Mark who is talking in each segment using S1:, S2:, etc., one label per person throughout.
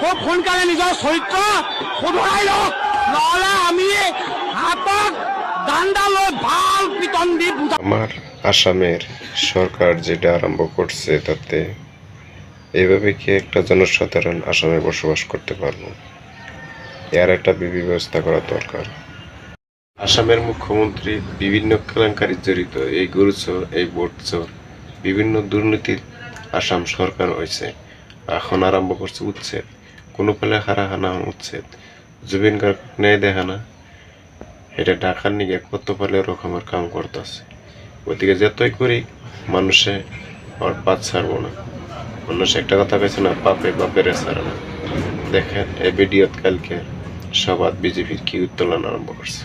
S1: খুব সোনকালে নিজৰ চৰিত্ৰ শুধৰাই লওক। নহ'লে আমি হাতত দাণ্ডা লৈ ভালো পিটন দি
S2: আমার আসামের সরকার যেটা আরম্ভ করছে তাতে এইভাবে কি একটা জনসাধারণ আসামে বসবাস করতে পারব এর একটা ব্যবস্থা করা দরকার। আসামের মুখ্যমন্ত্রী বিভিন্ন কেলেঙ্কারি জড়িত, এই গরুচোর, এই বোটচোর বিভিন্ন দুর্নীতির আসাম সরকার হয়েছে। এখন আরম্ভ করছে উচ্ছেদ। কোনো পেলে হারাহানা উচ্ছেদ জুবিন গার্গ ন্যায় দেখানা এটা ঢাকার নিগে কত পালে রকমের কাম করতেছে। ওদিকে যতই করি, মানুষে আর পাত ছাড়বো না। মানুষ একটা কথা পেয়েছে না পাপে বাপের ছাড়ে না। দেখেন এ ভিডিওত কালকে সবাদ বিজেপির কি উত্তোলন আরম্ভ করছে।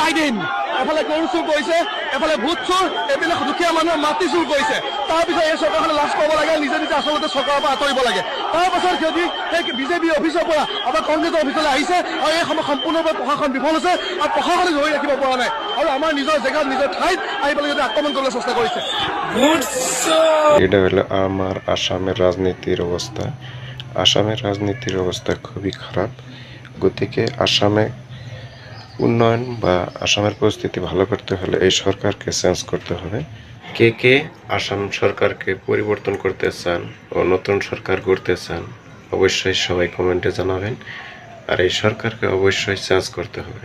S1: যাই দিন এফালে গৰু চুৰ কৰিছে এফালে ভোট চুৰ এইবিলাক দুখীয়া মানুহৰ মাটি চুৰ কৰিছে। তাৰপিছত এই চৰকাৰখনে লাজ পাব লাগে নিজে নিজে আচলতে চৰকাৰৰ পৰা আঁতৰিব লাগে। তাৰপাছত সিহঁতি সেই বিজেপি অফিচৰ পৰা আমাৰ কংগ্ৰেছৰ অফিচলৈ আহিছে আৰু এই সময় সম্পূৰ্ণৰূপে প্ৰশাসন বিফল হৈছে আৰু প্ৰশাসনে ধৰি ৰাখিব পৰা নাই। আৰু আমাৰ নিজৰ জেগাত নিজৰ ঠাইত আহি পেলাই সিহঁতে আক্ৰমণ কৰিবলৈ চেষ্টা কৰিছে।
S2: এটা হলো আমার আসামের রাজনীতির অবস্থা আসামের রাজনীতির অবস্থা খুবই খারাপ গতিকে আসামে উন্নয়ন বা আসামের পরিস্থিতি ভালো করতে হলে এই সরকারকে চেঞ্জ করতে হবে। কে কে আসাম সরকারকে পরিবর্তন করতে চান ও নতুন সরকার করতে চান, অবশ্যই সবাই কমেন্টে জানাবেন। আর এই সরকারকে অবশ্যই চেঞ্জ করতে হবে।